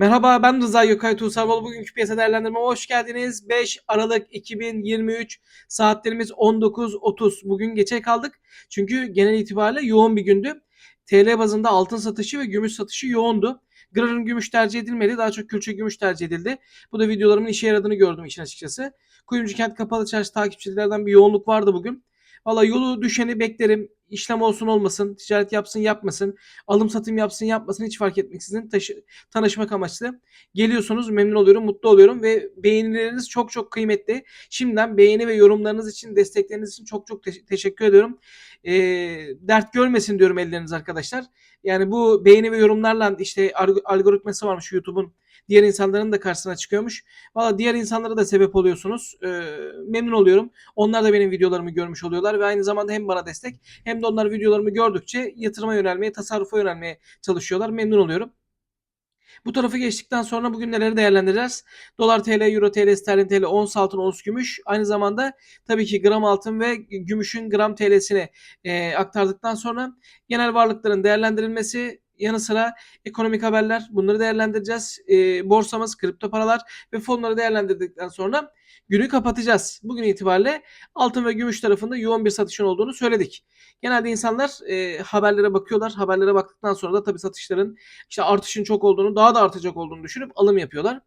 Merhaba ben Rıza Gökay Tuğsarboğlu. Bugünkü piyasa değerlendirmeme hoş geldiniz. 5 Aralık 2023 saatlerimiz 19.30. Bugün geçe kaldık. Çünkü genel itibariyle yoğun bir gündü. TL bazında altın satışı ve gümüş satışı yoğundu. Granül gümüş tercih edilmedi. Daha çok külçe gümüş tercih edildi. Bu da videolarımın işe yaradığını gördüm işin açıkçası. Kuyumcu Kent Kapalı Çarşı takipçilerden bir yoğunluk vardı bugün. Valla yolu düşeni beklerim. İşlem olsun olmasın, ticaret yapsın yapmasın, alım satım yapsın yapmasın hiç fark etmeksizin taşı, tanışmak amaçlı. Geliyorsunuz memnun oluyorum, mutlu oluyorum ve beğenileriniz çok çok kıymetli. Şimdiden beğeni ve yorumlarınız için, destekleriniz için çok çok te- teşekkür ediyorum. E, dert görmesin diyorum elleriniz arkadaşlar. Yani bu beğeni ve yorumlarla işte alg- algoritması varmış YouTube'un. Diğer insanların da karşısına çıkıyormuş. Valla diğer insanlara da sebep oluyorsunuz. E, memnun oluyorum. Onlar da benim videolarımı görmüş oluyorlar ve aynı zamanda hem bana destek hem de onlar videolarımı gördükçe yatırıma yönelmeye, tasarrufa yönelmeye çalışıyorlar. Memnun oluyorum. Bu tarafı geçtikten sonra bugün neleri değerlendireceğiz? Dolar TL, Euro TL, Sterlin TL, ons altın, ons gümüş. Aynı zamanda tabii ki gram altın ve gümüşün gram TL'sini e, aktardıktan sonra genel varlıkların değerlendirilmesi yanı sıra ekonomik haberler bunları değerlendireceğiz. E, borsamız, kripto paralar ve fonları değerlendirdikten sonra günü kapatacağız. Bugün itibariyle altın ve gümüş tarafında yoğun bir satışın olduğunu söyledik. Genelde insanlar e, haberlere bakıyorlar. Haberlere baktıktan sonra da tabii satışların işte artışın çok olduğunu, daha da artacak olduğunu düşünüp alım yapıyorlar.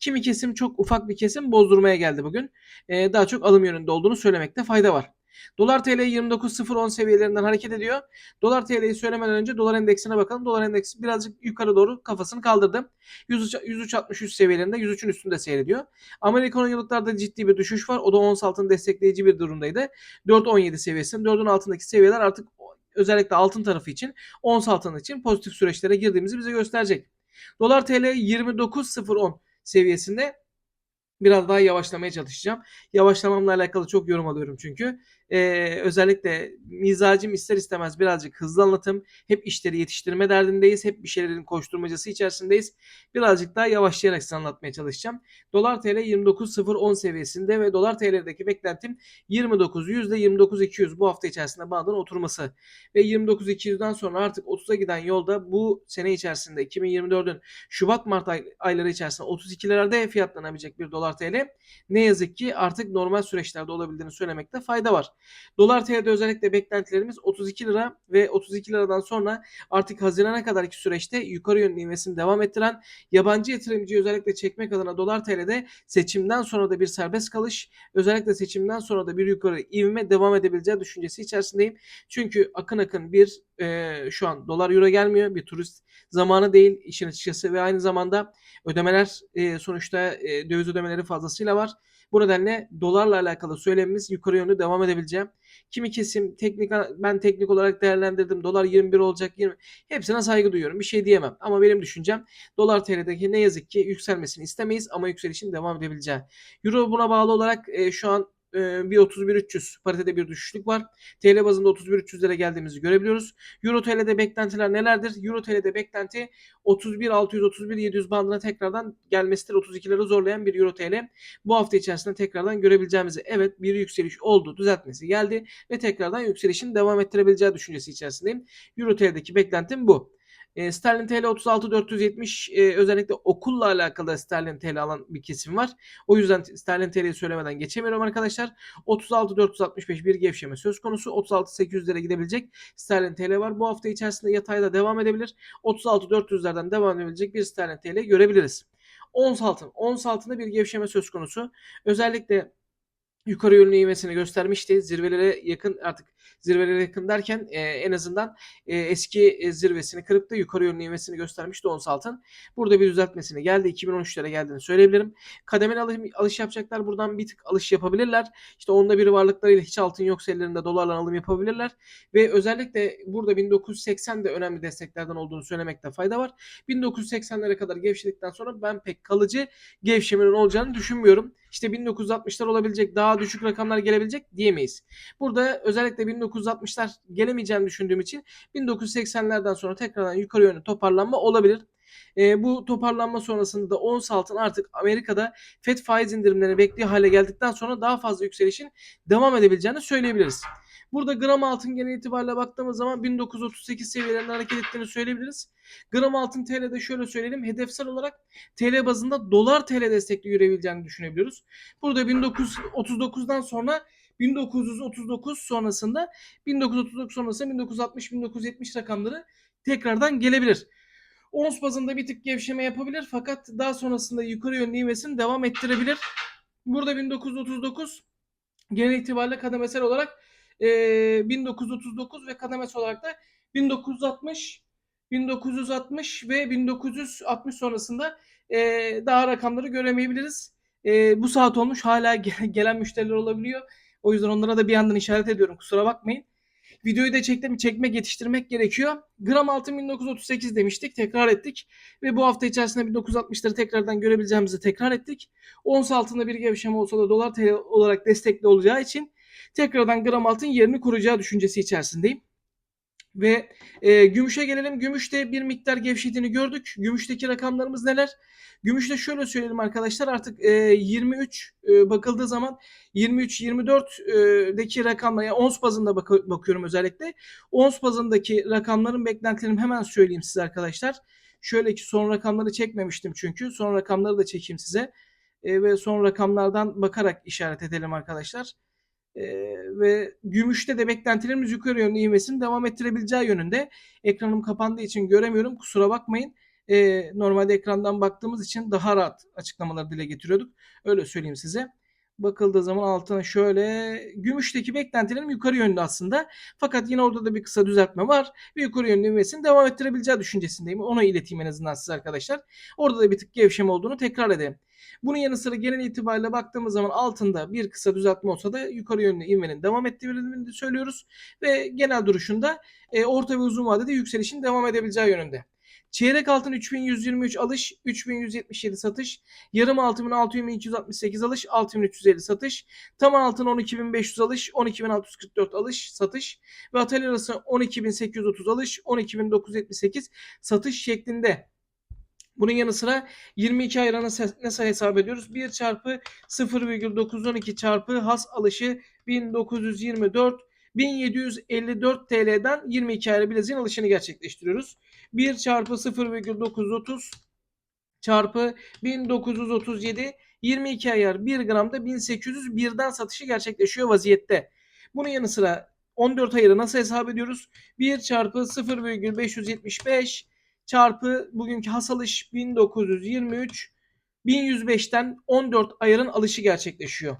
Kimi kesim çok ufak bir kesim bozdurmaya geldi bugün. Ee, daha çok alım yönünde olduğunu söylemekte fayda var. Dolar TL 29.010 seviyelerinden hareket ediyor. Dolar TL'yi söylemeden önce dolar endeksine bakalım. Dolar endeksi birazcık yukarı doğru kafasını kaldırdı. 103.63 seviyelerinde 103'ün üstünde seyrediyor. Amerikan yıllıklarda ciddi bir düşüş var. O da ons altın destekleyici bir durumdaydı. 4.17 seviyesinin 4'ün altındaki seviyeler artık özellikle altın tarafı için ons altın için pozitif süreçlere girdiğimizi bize gösterecek. Dolar TL 29.010 seviyesinde biraz daha yavaşlamaya çalışacağım. Yavaşlamamla alakalı çok yorum alıyorum çünkü. Ee, özellikle mizacım ister istemez birazcık hızlı anlatım. Hep işleri yetiştirme derdindeyiz. Hep bir şeylerin koşturmacası içerisindeyiz. Birazcık daha yavaşlayarak size anlatmaya çalışacağım. Dolar TL 29.010 seviyesinde ve dolar TL'deki beklentim 29 %29.200 bu hafta içerisinde bandın oturması. Ve 29.200'den sonra artık 30'a giden yolda bu sene içerisinde 2024'ün Şubat-Mart ay, ayları içerisinde 32'lerde fiyatlanabilecek bir dolar TL ne yazık ki artık normal süreçlerde olabildiğini söylemekte fayda var. Dolar TL'de özellikle beklentilerimiz 32 lira ve 32 liradan sonra artık Haziran'a kadarki süreçte yukarı yönlü ivmesini devam ettiren yabancı yatırımcıyı özellikle çekmek adına dolar TL'de seçimden sonra da bir serbest kalış özellikle seçimden sonra da bir yukarı ivme devam edebileceği düşüncesi içerisindeyim. Çünkü akın akın bir e, şu an dolar euro gelmiyor. Bir turist zamanı değil işin açıkçası ve aynı zamanda ödemeler e, sonuçta e, döviz ödemeleri fazlasıyla var. Bu nedenle dolarla alakalı söylemimiz yukarı yönlü devam edebileceğim. Kimi kesim teknik ben teknik olarak değerlendirdim. Dolar 21 olacak 20. Hepsine saygı duyuyorum. Bir şey diyemem. Ama benim düşüncem dolar TL'deki ne yazık ki yükselmesini istemeyiz ama yükselişin devam edebileceği. Euro buna bağlı olarak e, şu an e, bir 31.300 paritede bir düşüşlük var. TL bazında 31.300'lere geldiğimizi görebiliyoruz. Euro TL'de beklentiler nelerdir? Euro TL'de beklenti 31.600-31.700 bandına tekrardan gelmesidir. 32'leri zorlayan bir Euro TL. Bu hafta içerisinde tekrardan görebileceğimizi evet bir yükseliş oldu. Düzeltmesi geldi ve tekrardan yükselişin devam ettirebileceği düşüncesi içerisindeyim. Euro TL'deki beklentim bu. E, sterlin TL 36.470 e, özellikle okulla alakalı sterlin TL alan bir kesim var. O yüzden sterlin TL'yi söylemeden geçemiyorum arkadaşlar. 36.465 bir gevşeme söz konusu. 36.800'lere gidebilecek sterlin TL var. Bu hafta içerisinde yatayda devam edebilir. 36.400'lerden devam edebilecek bir sterlin TL görebiliriz. Ons altın. Ons altında bir gevşeme söz konusu. Özellikle yukarı yönlü ivmesini göstermişti. Zirvelere yakın artık zirvelere yakın derken e, en azından e, eski e, zirvesini kırıp da yukarı yönlü ivmesini göstermişti ons altın. Burada bir düzeltmesini geldi. 2013'lere geldiğini söyleyebilirim. Kademeli alış, alış yapacaklar. Buradan bir tık alış yapabilirler. İşte onda bir varlıklarıyla hiç altın yoksa ellerinde dolarla alım yapabilirler. Ve özellikle burada 1980 de önemli desteklerden olduğunu söylemekte fayda var. 1980'lere kadar gevşedikten sonra ben pek kalıcı gevşemenin olacağını düşünmüyorum. İşte 1960'lar olabilecek daha düşük rakamlar gelebilecek diyemeyiz. Burada özellikle 1960'lar gelemeyeceğini düşündüğüm için 1980'lerden sonra tekrardan yukarı yönlü toparlanma olabilir. E, bu toparlanma sonrasında da ons altın artık Amerika'da FED faiz indirimlerini bekliyor hale geldikten sonra daha fazla yükselişin devam edebileceğini söyleyebiliriz. Burada gram altın genel itibariyle baktığımız zaman 1938 seviyelerinde hareket ettiğini söyleyebiliriz. Gram altın TL'de şöyle söyleyelim. Hedefsel olarak TL bazında dolar TL destekli yürüyebileceğini düşünebiliyoruz. Burada 1939'dan sonra 1939 sonrasında 1939 sonrasında 1960-1970 rakamları tekrardan gelebilir. Ons bazında bir tık gevşeme yapabilir fakat daha sonrasında yukarı yönlü ivmesini devam ettirebilir. Burada 1939 genel itibariyle kademesel olarak e, 1939 ve kademesel olarak da 1960 1960 ve 1960 sonrasında e, daha rakamları göremeyebiliriz. E, bu saat olmuş hala gelen müşteriler olabiliyor. O yüzden onlara da bir yandan işaret ediyorum. Kusura bakmayın. Videoyu da çektim, çekmek, yetiştirmek gerekiyor. Gram altın 1938 demiştik, tekrar ettik. Ve bu hafta içerisinde 1960'ları tekrardan görebileceğimizi tekrar ettik. Ons altında bir gevşeme olsa da dolar TL olarak destekli olacağı için tekrardan gram altın yerini kuracağı düşüncesi içerisindeyim. Ve e, gümüşe gelelim. Gümüşte bir miktar gevşediğini gördük. Gümüşteki rakamlarımız neler? Gümüşte şöyle söyleyelim arkadaşlar artık e, 23 e, bakıldığı zaman 23-24'deki rakamlar yani ons bazında bak bakıyorum özellikle. Ons bazındaki rakamların beklentilerimi hemen söyleyeyim size arkadaşlar. Şöyle ki son rakamları çekmemiştim çünkü. Son rakamları da çekeyim size. E, ve son rakamlardan bakarak işaret edelim arkadaşlar. Ee, ve gümüşte de beklentilerimiz yukarı yönlü ivmesini devam ettirebileceği yönünde. Ekranım kapandığı için göremiyorum. Kusura bakmayın. Ee, normalde ekrandan baktığımız için daha rahat açıklamaları dile getiriyorduk. Öyle söyleyeyim size. Bakıldığı zaman altına şöyle gümüşteki beklentilerim yukarı yönlü aslında. Fakat yine orada da bir kısa düzeltme var. Ve yukarı yönlü ivmesini devam ettirebileceği düşüncesindeyim. Onu ileteyim en azından size arkadaşlar. Orada da bir tık gevşeme olduğunu tekrar edelim. Bunun yanı sıra genel itibariyle baktığımız zaman altında bir kısa düzeltme olsa da yukarı yönlü inmenin devam ettiğini söylüyoruz. Ve genel duruşunda e, orta ve uzun vadede yükselişin devam edebileceği yönünde. Çeyrek altın 3123 alış, 3177 satış. Yarım altın 6268 alış, 6350 satış. Tam altın 12500 alış, 12644 alış, satış. Ve atel arası 12830 alış, 12978 satış şeklinde bunun yanı sıra 22 ayranı nasıl hesap ediyoruz? 1 çarpı 0,912 çarpı has alışı 1924 1754 TL'den 22 ayra bileziğin alışını gerçekleştiriyoruz. 1 çarpı 0,930 çarpı 1937 22 ayar 1 gramda 1801'den satışı gerçekleşiyor vaziyette. Bunun yanı sıra 14 ayarı nasıl hesap ediyoruz? 1 çarpı 0,575 çarpı bugünkü has alış 1923 1105'ten 14 ayarın alışı gerçekleşiyor.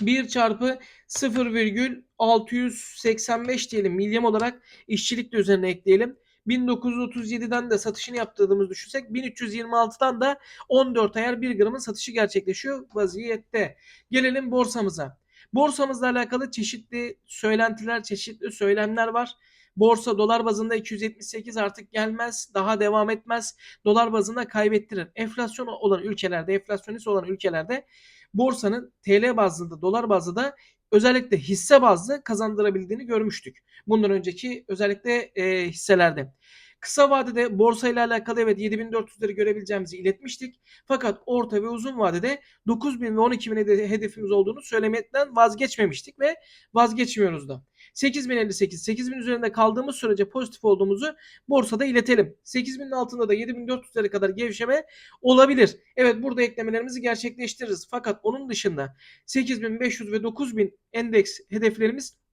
1 çarpı 0,685 diyelim milyem olarak işçilik de üzerine ekleyelim. 1937'den de satışını yaptığımız düşünsek 1326'dan da 14 ayar 1 gramın satışı gerçekleşiyor vaziyette. Gelelim borsamıza. Borsamızla alakalı çeşitli söylentiler, çeşitli söylemler var. Borsa dolar bazında 278 artık gelmez. Daha devam etmez. Dolar bazında kaybettirir. Enflasyon olan ülkelerde, enflasyonist olan ülkelerde borsanın TL bazında, dolar bazında da özellikle hisse bazlı kazandırabildiğini görmüştük. Bundan önceki özellikle e, hisselerde. Kısa vadede borsa ile alakalı evet 7400'leri görebileceğimizi iletmiştik. Fakat orta ve uzun vadede 9000 ve 12000 hedefimiz olduğunu söylemekten vazgeçmemiştik ve vazgeçmiyoruz da. 8058, 8000 üzerinde kaldığımız sürece pozitif olduğumuzu borsada iletelim. 8000'in altında da 7400'lere kadar gevşeme olabilir. Evet burada eklemelerimizi gerçekleştiririz. Fakat onun dışında 8500 ve 9000 endeks hedeflerimiz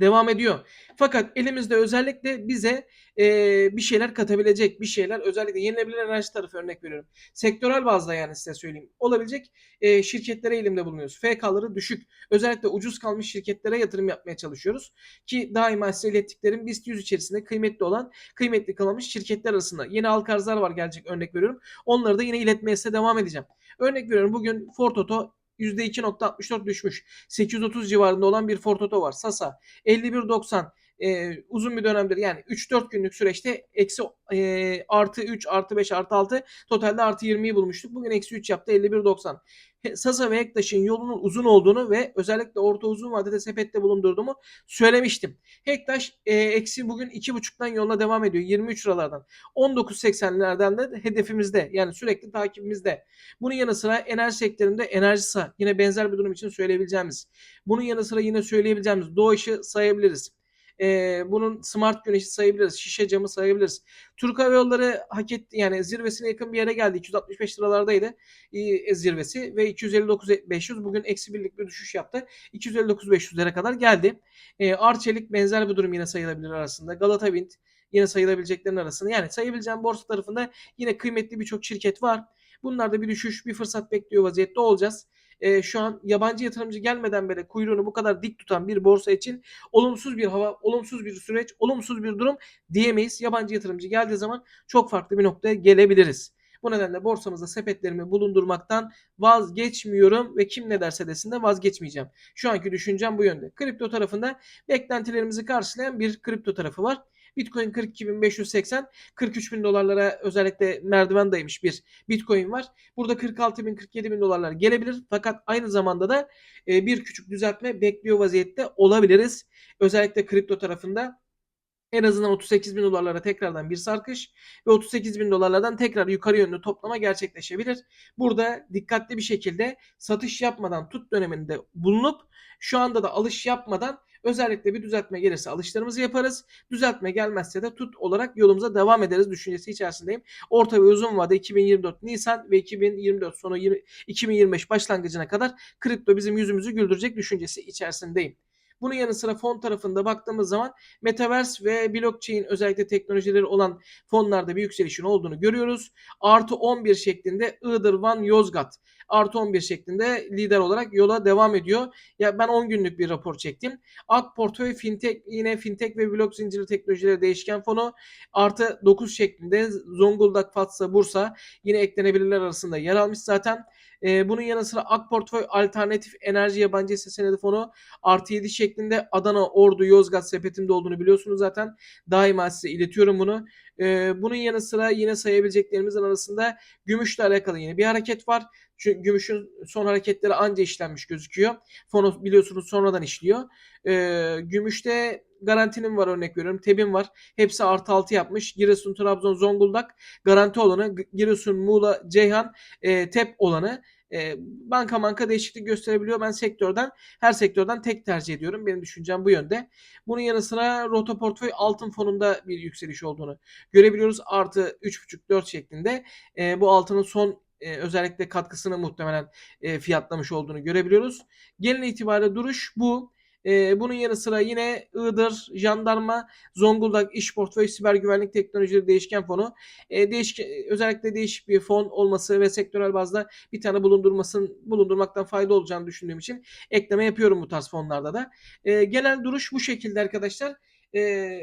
devam ediyor. Fakat elimizde özellikle bize e, bir şeyler katabilecek bir şeyler özellikle yenilebilir enerji tarafı örnek veriyorum. Sektörel bazda yani size söyleyeyim. Olabilecek e, şirketlere elimde bulunuyoruz. FK'ları düşük. Özellikle ucuz kalmış şirketlere yatırım yapmaya çalışıyoruz. Ki daima size ilettiklerim BIST 100 içerisinde kıymetli olan kıymetli kalmış şirketler arasında. Yeni halka var gelecek örnek veriyorum. Onları da yine iletmeye size devam edeceğim. Örnek veriyorum bugün Ford Auto %2.64 düşmüş. 830 civarında olan bir Ford Auto var. Sasa 51.90 e, uzun bir dönemdir yani 3-4 günlük süreçte eksi e, artı 3 artı 5 artı 6 totalde artı 20'yi bulmuştuk. Bugün eksi 3 yaptı 51.90. Sasa ve Hektaş'ın yolunun uzun olduğunu ve özellikle orta uzun vadede sepette bulundurduğumu söylemiştim. Hektaş e, eksi bugün 2.5'tan yoluna devam ediyor. 23 liralardan. 19.80'lerden de hedefimizde. Yani sürekli takibimizde. Bunun yanı sıra enerji sektöründe Enerjisa yine benzer bir durum için söyleyebileceğimiz. Bunun yanı sıra yine söyleyebileceğimiz Doğuş'u sayabiliriz. Ee, bunun smart güneşi sayabiliriz. Şişe camı sayabiliriz. Türk Hava Yolları hak etti yani zirvesine yakın bir yere geldi. 265 liralardaydı e, zirvesi ve 259.500 bugün eksi birlik bir düşüş yaptı. 259.500'lere kadar geldi. E, Arçelik benzer bir durum yine sayılabilir arasında. Galata Wind yine sayılabileceklerin arasında. Yani sayabileceğim borsa tarafında yine kıymetli birçok şirket var. Bunlarda bir düşüş, bir fırsat bekliyor vaziyette olacağız e, şu an yabancı yatırımcı gelmeden beri kuyruğunu bu kadar dik tutan bir borsa için olumsuz bir hava, olumsuz bir süreç, olumsuz bir durum diyemeyiz. Yabancı yatırımcı geldiği zaman çok farklı bir noktaya gelebiliriz. Bu nedenle borsamızda sepetlerimi bulundurmaktan vazgeçmiyorum ve kim ne derse desin de vazgeçmeyeceğim. Şu anki düşüncem bu yönde. Kripto tarafında beklentilerimizi karşılayan bir kripto tarafı var. Bitcoin 42.580 43 bin dolarlara özellikle merdiven dayamış bir Bitcoin var. Burada 46 bin 47 bin dolarlar gelebilir. Fakat aynı zamanda da e, bir küçük düzeltme bekliyor vaziyette olabiliriz. Özellikle kripto tarafında en azından 38 bin dolarlara tekrardan bir sarkış ve 38 bin dolarlardan tekrar yukarı yönlü toplama gerçekleşebilir. Burada dikkatli bir şekilde satış yapmadan tut döneminde bulunup şu anda da alış yapmadan özellikle bir düzeltme gelirse alışlarımızı yaparız. Düzeltme gelmezse de tut olarak yolumuza devam ederiz düşüncesi içerisindeyim. Orta ve uzun vade 2024 Nisan ve 2024 sonu 2025 başlangıcına kadar kripto bizim yüzümüzü güldürecek düşüncesi içerisindeyim. Bunun yanı sıra fon tarafında baktığımız zaman Metaverse ve blockchain özellikle teknolojileri olan fonlarda bir yükselişin olduğunu görüyoruz. Artı 11 şeklinde Iğdır, Van, Yozgat artı 11 şeklinde lider olarak yola devam ediyor. Ya ben 10 günlük bir rapor çektim. Ak portföy fintech yine fintech ve blok zinciri teknolojileri değişken fonu artı 9 şeklinde Zonguldak, Fatsa, Bursa yine eklenebilirler arasında yer almış zaten. E, bunun yanı sıra Ak Portföy Alternatif Enerji Yabancı Hisse Senedi Fonu artı 7 şeklinde Adana, Ordu, Yozgat sepetimde olduğunu biliyorsunuz zaten. Daima size iletiyorum bunu. E, bunun yanı sıra yine sayabileceklerimizin arasında gümüşle alakalı yine bir hareket var. Çünkü gümüşün son hareketleri anca işlenmiş gözüküyor. Fonu biliyorsunuz sonradan işliyor. E, gümüşte garantinin var örnek veriyorum. Tebin var. Hepsi artı altı yapmış. Giresun, Trabzon, Zonguldak garanti olanı. Giresun, Muğla, Ceyhan, e, TEP olanı. E, banka banka değişiklik gösterebiliyor. Ben sektörden her sektörden tek tercih ediyorum. Benim düşüncem bu yönde. Bunun yanı sıra Rota Portföy altın fonunda bir yükseliş olduğunu görebiliyoruz. Artı 3.5-4 şeklinde. E, bu altının son e, özellikle katkısını muhtemelen e, fiyatlamış olduğunu görebiliyoruz. Genel itibariyle duruş bu. E, bunun yanı sıra yine Iğdır, Jandarma, Zonguldak İş Portföy Siber Güvenlik Teknolojileri Değişken Fonu. E, değişik, özellikle değişik bir fon olması ve sektörel bazda bir tane bulundurmasın, bulundurmaktan fayda olacağını düşündüğüm için ekleme yapıyorum bu tarz fonlarda da. E, genel duruş bu şekilde arkadaşlar. E,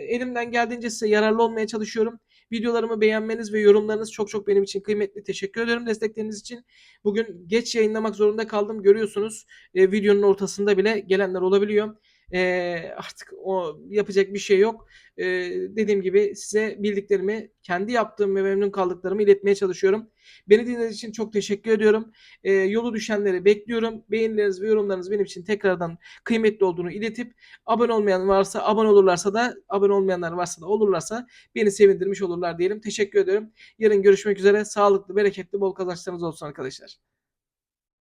elimden geldiğince size yararlı olmaya çalışıyorum. Videolarımı beğenmeniz ve yorumlarınız çok çok benim için kıymetli. Teşekkür ederim destekleriniz için. Bugün geç yayınlamak zorunda kaldım. Görüyorsunuz e, videonun ortasında bile gelenler olabiliyor. E, artık o yapacak bir şey yok. E, dediğim gibi size bildiklerimi, kendi yaptığım ve memnun kaldıklarımı iletmeye çalışıyorum. Beni dinlediğiniz için çok teşekkür ediyorum. E, yolu düşenleri bekliyorum. Beğenileriniz ve yorumlarınız benim için tekrardan kıymetli olduğunu iletip abone olmayan varsa abone olurlarsa da abone olmayanlar varsa da olurlarsa beni sevindirmiş olurlar diyelim. Teşekkür ediyorum. Yarın görüşmek üzere. Sağlıklı, bereketli, bol kazançlarınız olsun arkadaşlar.